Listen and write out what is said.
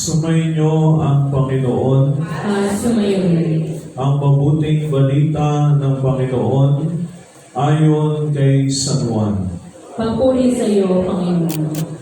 Sumainyo ang Panginoon, at sumayo ang mabuting balita ng Panginoon ayon kay San Juan. Papuri sa iyo, Panginoon.